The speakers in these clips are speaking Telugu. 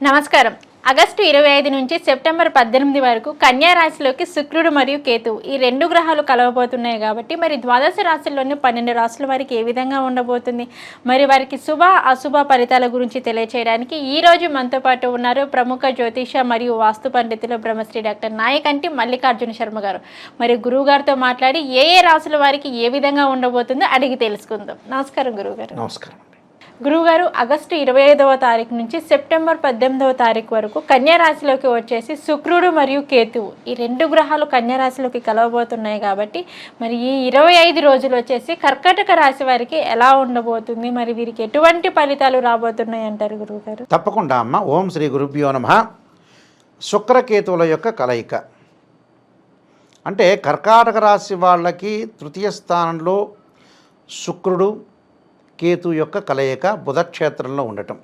నమస్కారం. ఆగస్టు ఇరవై ఐదు నుంచి సెప్టెంబర్ పద్దెనిమిది వరకు కన్యా రాశిలోకి శుక్రుడు మరియు కేతువు ఈ రెండు గ్రహాలు కలవబోతున్నాయి కాబట్టి మరి ద్వాదశ రాశుల్లోని పన్నెండు రాశుల వారికి ఏ విధంగా ఉండబోతుంది? మరి వారికి శుభ అశుభ ఫలితాల గురించి తెలియచేయడానికి ఈ రోజు మనతో పాటు ఉన్నారు ప్రముఖ జ్యోతిష మరియు వాస్తు పండితులు బ్రహ్మశ్రీ డాక్టర్ నాయకంటి మల్లికార్జున శర్మ గారు. మరి గురువు గారితో మాట్లాడి ఏ ఏ రాశుల వారికి ఏ విధంగా ఉండబోతుందో అడిగి తెలుసుకుందాం. నమస్కారం గురువు గారు. నమస్కారం. గురువుగారు ఆగస్టు ఇరవై ఐదవ తారీఖు నుంచి సెప్టెంబర్ పద్దెనిమిదవ తారీఖు వరకు కన్యారాశిలోకి వచ్చేసి శుక్రుడు మరియు కేతువు. ఈ రెండు గ్రహాలు కన్యారాశిలోకి కలవబోతున్నాయి కాబట్టి మరి ఈ ఇరవై ఐదు రోజులు వచ్చేసి కర్కాటక రాశి వారికి ఎలా ఉండబోతుంది? మరి వీరికి ఎటువంటి ఫలితాలు రాబోతున్నాయి అంటారు గురువుగారు? తప్పకుండా అమ్మ. ఓం శ్రీ గురుభ్యో నమ. శుక్రకేతువుల యొక్క కలయిక. అంటే కర్కాటక రాశి వాళ్ళకి తృతీయ స్థానంలో శుక్రుడు కేతు యొక్క కలయిక బుధక్షేత్రంలో ఉండటం.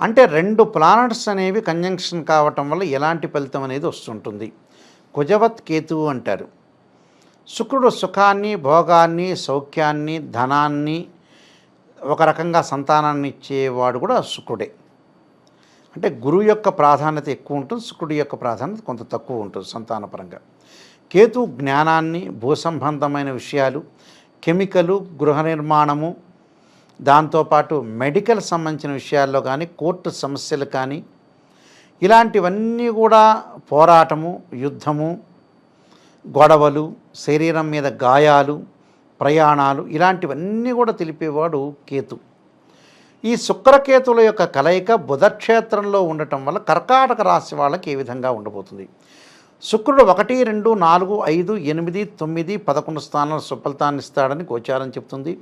అంటే రెండు ప్లానెట్స్ అనేవి కంజంక్షన్ కావటం వల్ల ఎలాంటి ఫలితం అనేది వస్తుంటుంది. కుజవత్ కేతువు అంటారు. శుక్రుడు సుఖాన్ని భోగాన్ని సౌఖ్యాన్ని ధనాన్ని ఒక రకంగా సంతానాన్ని ఇచ్చేవాడు కూడా శుక్రుడే. అంటే గురువు యొక్క ప్రాధాన్యత ఎక్కువ ఉంటుంది శుక్రుడి యొక్క ప్రాధాన్యత కొంత తక్కువ ఉంటుంది సంతానపరంగా. కేతు జ్ఞానాన్ని భూసంబంధమైన విషయాలు కెమికలు గృహ నిర్మాణము దాంతోపాటు మెడికల్ సంబంధించిన విషయాల్లో కానీ కోర్టు సమస్యలు కానీ ఇలాంటివన్నీ కూడా పోరాటము యుద్ధము గొడవలు శరీరం మీద గాయాలు ప్రయాణాలు ఇలాంటివన్నీ కూడా తెలిపేవాడు కేతు. ఈ శుక్రకేతుల యొక్క కలయిక బుధక్షేత్రంలో ఉండటం వల్ల కర్కాటక రాశి వాళ్ళకి ఏ విధంగా ఉండబోతుంది? శుక్రుడు ఒకటి రెండు నాలుగు ఐదు ఎనిమిది తొమ్మిది పదకొండు స్థానాల సుఫలితాన్ని ఇస్తాడని గోచారం చెప్తుంది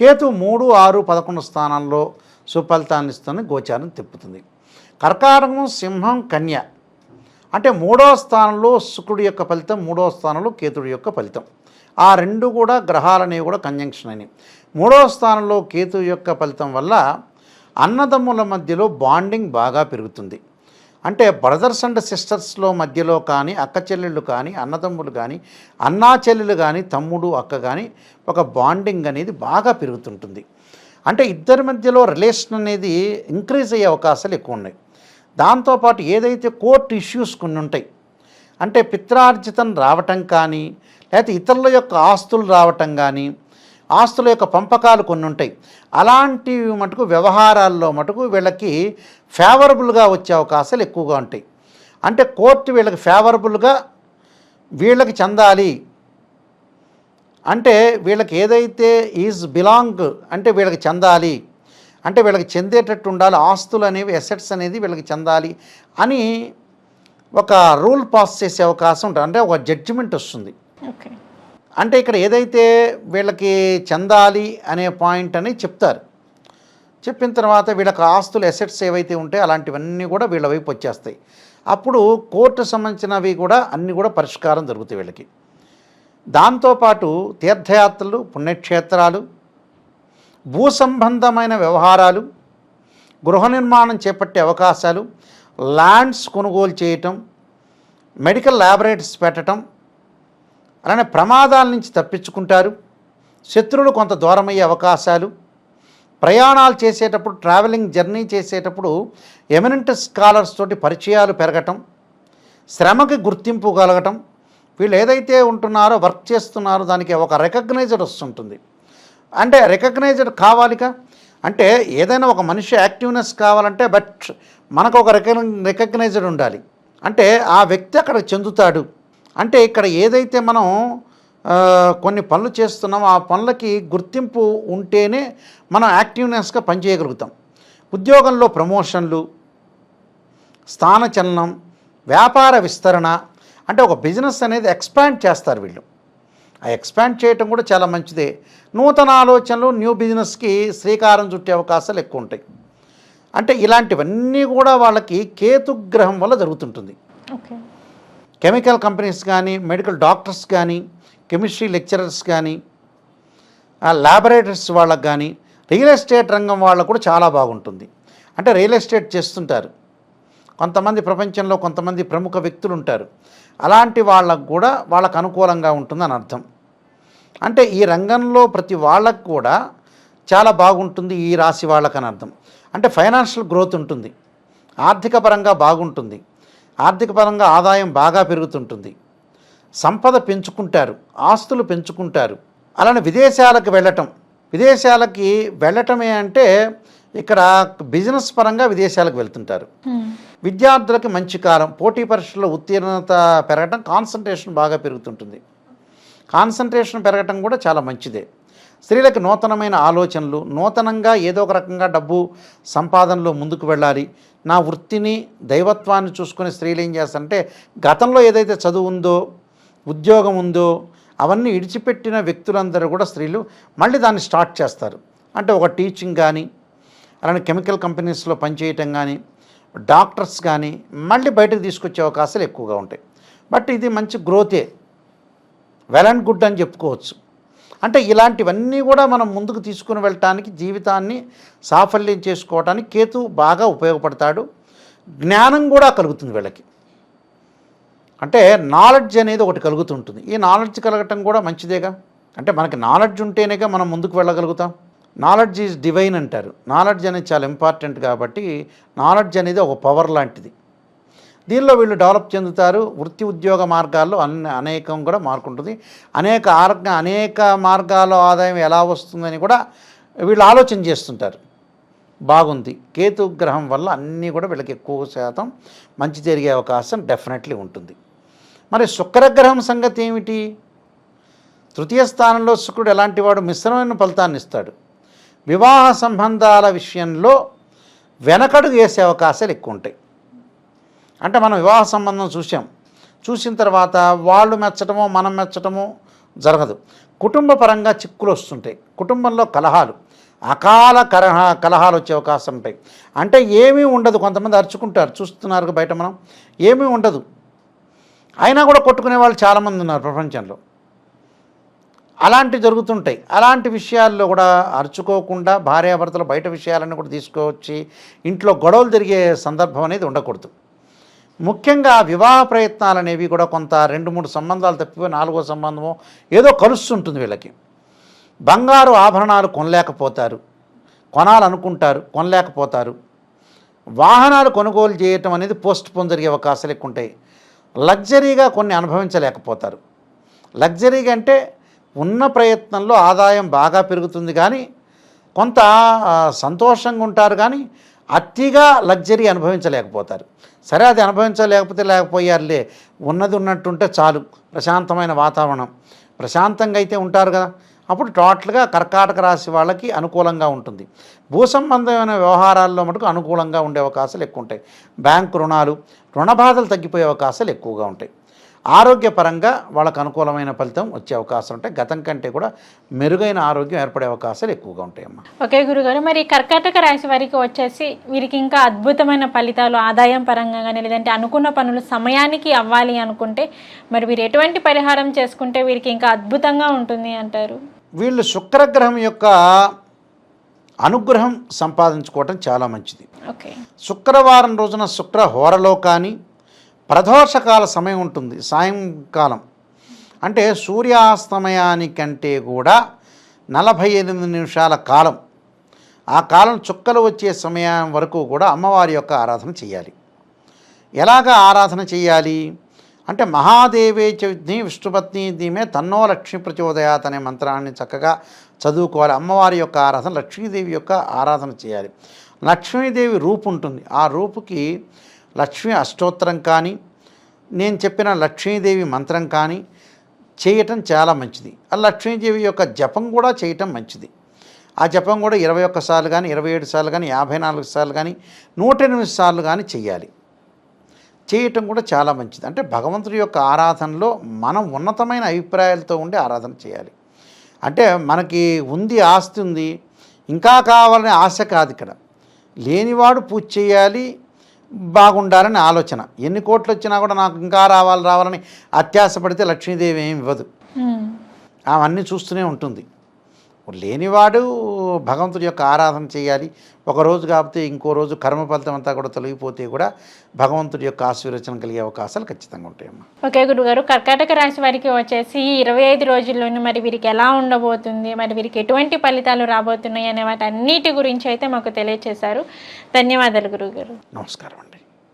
కేతు మూడు ఆరు పదకొండు స్థానాల్లో సుఫలితాన్ని ఇస్తుందని గోచారం తిప్పుతుంది. కర్కాటకం సింహం కన్య. అంటే మూడో స్థానంలో శుక్రుడి యొక్క ఫలితం మూడో స్థానంలో కేతుడి యొక్క ఫలితం. ఆ రెండు కూడా గ్రహాలనేవి కూడా కంజంక్షన్ అయినాయి మూడో స్థానంలో కేతు యొక్క ఫలితం వల్ల అన్నదమ్ముల మధ్యలో బాండింగ్ బాగా పెరుగుతుంది. అంటే బ్రదర్స్ అండ్ సిస్టర్స్లో మధ్యలో కానీ అక్క చెల్లెళ్ళు కానీ అన్నదమ్ములు కానీ అన్నా చెల్లెలు కానీ తమ్ముడు అక్క కానీ ఒక బాండింగ్ అనేది బాగా పెరుగుతుంటుంది. అంటే ఇద్దరి మధ్యలో రిలేషన్ అనేది ఇంక్రీజ్ అయ్యే అవకాశాలు ఎక్కువ ఉన్నాయి. దాంతోపాటు ఏదైతే కోర్ట్ ఇష్యూస్ కొన్ని ఉంటాయి అంటే పిత్రార్జితం రావటం కానీ లేకపోతే ఇతరుల యొక్క ఆస్తులు రావటం కానీ ఆస్తుల యొక్క పంపకాలు కొన్ని ఉంటాయి. అలాంటివి మటుకు వ్యవహారాల్లో మటుకు వీళ్ళకి ఫేవరబుల్గా వచ్చే అవకాశాలు ఎక్కువగా ఉంటాయి. అంటే కోర్టు వీళ్ళకి ఫేవరబుల్గా వీళ్ళకి చెందాలి. అంటే వీళ్ళకి ఏదైతే ఈజ్ బిలాంగ్ అంటే వీళ్ళకి చెందాలి. అంటే వీళ్ళకి చెందేటట్టు ఉండాలి. ఆస్తులు అనేవి ఎసెట్స్ అనేది వీళ్ళకి చెందాలి అని ఒక రూల్ పాస్ చేసే అవకాశం ఉంటుంది. అంటే ఒక జడ్జిమెంట్ వస్తుంది. ఓకే. అంటే ఇక్కడ ఏదైతే వీళ్ళకి చెందాలి అనే పాయింట్ అని చెప్తారు చెప్పిన తర్వాత వీళ్ళకి ఆస్తులు ఎసెట్స్ ఏవైతే ఉంటాయో అలాంటివన్నీ కూడా వీళ్ళ వైపు వచ్చేస్తాయి. అప్పుడు కోర్టు సంబంధించినవి కూడా అన్నీ కూడా పరిష్కారం జరుగుతాయి వీళ్ళకి. దాంతోపాటు తీర్థయాత్రలు పుణ్యక్షేత్రాలు భూ సంబంధమైన వ్యవహారాలు గృహ నిర్మాణం చేపట్టే అవకాశాలు ల్యాండ్స్ కొనుగోలు చేయటం మెడికల్ ల్యాబొరేటరీస్ పెట్టడం అలానే ప్రమాదాల నుంచి తప్పించుకుంటారు. శత్రువులు కొంత దూరమయ్యే అవకాశాలు. ప్రయాణాలు చేసేటప్పుడు ట్రావెలింగ్ జర్నీ చేసేటప్పుడు ఎమినెంట్ స్కాలర్స్ తోటి పరిచయాలు పెరగటం శ్రమకి గుర్తింపు కలగటం వీళ్ళు ఏదైతే ఉంటున్నారో వర్క్ చేస్తున్నారో దానికి ఒక రికగ్నైజ్డ్ వస్తుంటుంది. అంటే రికగ్నైజ్డ్ కావాలిగా అంటే ఏదైనా ఒక మనిషి యాక్టివ్నెస్ కావాలంటే బట్ మనకు ఒక రికగ్ రికగ్నైజ్డ్ ఉండాలి. అంటే ఆ వ్యక్తి అక్కడ చెందుతాడు. అంటే ఇక్కడ ఏదైతే మనం కొన్ని పనులు చేస్తున్నామో ఆ పనులకి గుర్తింపు ఉంటేనే మనం యాక్టివ్నెస్గా పనిచేయగలుగుతాం. ఉద్యోగంలో ప్రమోషన్లు స్థానచలనం వ్యాపార విస్తరణ అంటే ఒక బిజినెస్ అనేది ఎక్స్పాండ్ చేస్తారు వీళ్ళు. ఆ ఎక్స్పాండ్ చేయటం కూడా చాలా మంచిదే. నూతన ఆలోచనలు న్యూ బిజినెస్కి శ్రీకారం చుట్టే అవకాశాలు ఎక్కువ ఉంటాయి అంటే ఇలాంటివన్నీ కూడా వాళ్ళకి కేతుగ్రహం వల్ల జరుగుతుంటుంది. ఓకే. కెమికల్ కంపెనీస్ కానీ మెడికల్ డాక్టర్స్ కానీ కెమిస్ట్రీ లెక్చరర్స్ కానీ ల్యాబొరేటరీస్ వాళ్ళకి కానీ రియల్ ఎస్టేట్ రంగం వాళ్ళకు కూడా చాలా బాగుంటుంది. అంటే రియల్ ఎస్టేట్ చేస్తుంటారు. కొంతమంది ప్రపంచంలో కొంతమంది ప్రముఖ వ్యక్తులు ఉంటారు. అలాంటి వాళ్ళకు కూడా వాళ్ళకు అనుకూలంగా ఉంటుందని అర్థం. అంటే ఈ రంగంలో ప్రతి వాళ్ళకు కూడా చాలా బాగుంటుంది ఈ రాశి వాళ్ళకని అర్థం. అంటే ఫైనాన్షియల్ గ్రోత్ ఉంటుంది. ఆర్థిక పరంగా బాగుంటుంది. ఆర్థిక పరంగా ఆదాయం బాగా పెరుగుతుంటుంది. సంపద పెంచుకుంటారు ఆస్తులు పెంచుకుంటారు. అలానే విదేశాలకు వెళ్ళటం. విదేశాలకి వెళ్ళటమే అంటే ఇక్కడ బిజినెస్ పరంగా విదేశాలకు వెళ్తుంటారు. విద్యార్థులకి మంచి కాలం పోటీ పరీక్షల్లో ఉత్తీర్ణత పెరగటం కాన్సన్ట్రేషన్ బాగా పెరుగుతుంటుంది. కాన్సన్ట్రేషన్ పెరగటం కూడా చాలా మంచిదే. స్త్రీలకు నూతనమైన ఆలోచనలు నూతనంగా ఏదో ఒక రకంగా డబ్బు సంపాదనలో ముందుకు వెళ్ళాలి. నా వృత్తిని దైవత్వాన్ని చూసుకుని స్త్రీలు ఏం చేస్తారంటే గతంలో ఏదైతే చదువు ఉందో ఉద్యోగం ఉందో అవన్నీ ఇడిచిపెట్టిన వ్యక్తులందరూ కూడా స్త్రీలు మళ్ళీ దాన్ని స్టార్ట్ చేస్తారు. అంటే ఒక టీచింగ్ కానీ అలానే కెమికల్ కంపెనీస్లో పనిచేయటం కానీ డాక్టర్స్ కానీ మళ్ళీ బయటకు తీసుకొచ్చే అవకాశాలు ఎక్కువగా ఉంటాయి. బట్ ఇది మంచి గ్రోతే. వెల్ అండ్ గుడ్ అని చెప్పుకోవచ్చు. అంటే ఇలాంటివన్నీ కూడా మనం ముందుకు తీసుకుని వెళ్ళటానికి జీవితాన్ని సాఫల్యం చేసుకోవటానికి కేతు బాగా ఉపయోగపడతాడు. జ్ఞానం కూడా కలుగుతుంది వీళ్ళకి. అంటే నాలెడ్జ్ అనేది ఒకటి కలుగుతుంటుంది. ఈ నాలెడ్జ్ కలగటం కూడా మంచిదేగా? అంటే మనకి నాలెడ్జ్ ఉంటేనేగా మనం ముందుకు వెళ్ళగలుగుతాం. నాలెడ్జ్ ఈజ్ డివైన్ అంటారు. నాలెడ్జ్ అనేది చాలా ఇంపార్టెంట్ కాబట్టి నాలెడ్జ్ అనేది ఒక పవర్ లాంటిది. దీనిలో వీళ్ళు డెవలప్ చెందుతారు. వృత్తి ఉద్యోగ మార్గాల్లో అన్ని అనేకం కూడా మార్కుంటుంది. అనేక ఆర్గ అనేక మార్గాల్లో ఆదాయం ఎలా వస్తుందని కూడా వీళ్ళు ఆలోచన చేస్తుంటారు. బాగుంది. కేతు గ్రహం వల్ల అన్నీ కూడా వీళ్ళకి ఎక్కువ శాతం మంచి జరిగే అవకాశం డెఫినెట్లీ ఉంటుంది. మరి శుక్రగ్రహం సంగతి ఏమిటి? తృతీయ స్థానంలో శుక్రుడు ఎలాంటి వాడు? మిశ్రమైన ఫలితాన్ని ఇస్తాడు. వివాహ సంబంధాల విషయంలో వెనకడుగు వేసే అవకాశాలు ఎక్కువ ఉంటాయి అంటే మనం వివాహ సంబంధం చూసాం చూసిన తర్వాత వాళ్ళు మెచ్చటమో మనం మెచ్చటమో జరగదు. కుటుంబ పరంగా చిక్కులు వస్తుంటాయి. కుటుంబంలో కలహాలు. అకాల కలహ కలహాలు వచ్చే అవకాశం ఉంటాయి. అంటే ఏమీ ఉండదు. కొంతమంది అరుచుకుంటారు. చూస్తున్నారు బయట మనం. ఏమీ ఉండదు. అయినా కూడా కొట్టుకునే వాళ్ళు చాలామంది ఉన్నారు ప్రపంచంలో. అలాంటివి జరుగుతుంటాయి. అలాంటి విషయాల్లో కూడా అరుచుకోకుండా భార్యాభర్తలు బయట విషయాలన్నీ కూడా తీసుకొచ్చి ఇంట్లో గొడవలు జరిగే సందర్భం అనేది ఉండకూడదు. ముఖ్యంగా వివాహ ప్రయత్నాలు అనేవి కూడా కొంత రెండు మూడు సంబంధాలు తప్పిపోయి నాలుగో సంబంధమో ఏదో కలుస్తుంటుంది వీళ్ళకి. బంగారు ఆభరణాలు కొనలేకపోతారు. కొనాలనుకుంటారు కొనలేకపోతారు. వాహనాలు కొనుగోలు చేయటం అనేది పోస్ట్ పోన్ జరిగే అవకాశాలు ఎక్కువ ఉంటాయి లగ్జరీగా కొన్ని అనుభవించలేకపోతారు. లగ్జరీగా అంటే ఉన్న ప్రయత్నంలో ఆదాయం బాగా పెరుగుతుంది కానీ కొంత సంతోషంగా ఉంటారు కానీ అతిగా లగ్జరీ అనుభవించలేకపోతారు. సరే అది అనుభవించలేకపోతే లేకపోయారులే. ఉన్నది ఉన్నట్టుంటే చాలు. ప్రశాంతమైన వాతావరణం. ప్రశాంతంగా అయితే ఉంటారు కదా. అప్పుడు టోటల్గా కర్కాటక రాశి వాళ్ళకి అనుకూలంగా ఉంటుంది. భూ సంబంధమైన వ్యవహారాల్లో మటుకు అనుకూలంగా ఉండే అవకాశాలు ఎక్కువ ఉంటాయి బ్యాంకు రుణాలు రుణ బాధలు తగ్గిపోయే అవకాశాలు ఎక్కువగా ఉంటాయి. ఆరోగ్యపరంగా వాళ్ళకు అనుకూలమైన ఫలితం వచ్చే అవకాశం ఉంటాయి గతం కంటే కూడా మెరుగైన ఆరోగ్యం ఏర్పడే అవకాశాలు ఎక్కువగా ఉంటాయమ్మా. ఓకే గురుగారు మరి కర్కాటక రాశి వారికి వచ్చేసి వీరికి ఇంకా అద్భుతమైన ఫలితాలు ఆదాయం పరంగా కానీ లేదంటే అనుకున్న పనులు సమయానికి అవ్వాలి అనుకుంటే మరి వీరు ఎటువంటి పరిహారం చేసుకుంటే వీరికి ఇంకా అద్భుతంగా ఉంటుంది అంటారు? వీళ్ళు శుక్రగ్రహం యొక్క అనుగ్రహం సంపాదించుకోవటం చాలా మంచిది. ఓకే. శుక్రవారం రోజున శుక్ర హోరలో కానీ ప్రదోషకాల సమయం ఉంటుంది సాయంకాలం. అంటే సూర్యాస్తమయానికంటే కూడా నలభై ఎనిమిది నిమిషాల కాలం. ఆ కాలం చుక్కలు వచ్చే సమయం వరకు కూడా అమ్మవారి యొక్క ఆరాధన చేయాలి. ఎలాగ ఆరాధన చేయాలి? అంటే మహాదేవే చవిజ్ఞి విష్ణుపత్ని దీమే తన్నో లక్ష్మీ ప్రచోదయాత్ అనే మంత్రాన్ని చక్కగా చదువుకోవాలి. అమ్మవారి యొక్క ఆరాధన లక్ష్మీదేవి యొక్క ఆరాధన చేయాలి. లక్ష్మీదేవి రూపు ఉంటుంది. ఆ రూపుకి లక్ష్మీ అష్టోత్తరం కానీ నేను చెప్పిన లక్ష్మీదేవి మంత్రం కానీ చేయటం చాలా మంచిది. ఆ లక్ష్మీదేవి యొక్క జపం కూడా చేయటం మంచిది. ఆ జపం కూడా ఇరవై ఒక్క సార్లు కానీ ఇరవై ఏడు సార్లు కానీ యాభై నాలుగు సార్లు కానీ నూట ఎనిమిది సార్లు కానీ చేయాలి. చేయటం కూడా చాలా మంచిది. అంటే భగవంతుడి యొక్క ఆరాధనలో మనం ఉన్నతమైన అభిప్రాయాలతో ఉండి ఆరాధన చేయాలి. అంటే మనకి ఉంది ఆస్తి ఉంది ఇంకా కావాలనే ఆశ కాదు ఇక్కడ. లేనివాడు పూజ చేయాలి బాగుండాలని ఆలోచన. ఎన్ని కోట్లు వచ్చినా కూడా నాకు ఇంకా రావాలి రావాలని అత్యాశ పడితే లక్ష్మీదేవి ఏమి ఇవ్వదు. అవన్నీ చూస్తూనే ఉంటుంది. లేనివాడు భగవంతుడి యొక్క ఆరాధన చేయాలి. ఒక రోజు కాకపోతే ఇంకో రోజు కర్మ ఫలితం అంతా కూడా తొలగిపోతే కూడా భగవంతుడి యొక్క ఆశీర్వచనం కలిగే అవకాశాలు ఖచ్చితంగా ఉంటాయమ్మా. ఓకే గురుగారు కర్కాటక రాశి వారికి వచ్చేసి ఇరవై ఐదు రోజుల్లోనూ మరి వీరికి ఎలా ఉండబోతుంది మరి వీరికి ఎటువంటి ఫలితాలు రాబోతున్నాయి అనే వాటి అన్నిటి గురించి అయితే మాకు తెలియచేశారు. ధన్యవాదాలు గురుగారు నమస్కారం అండి.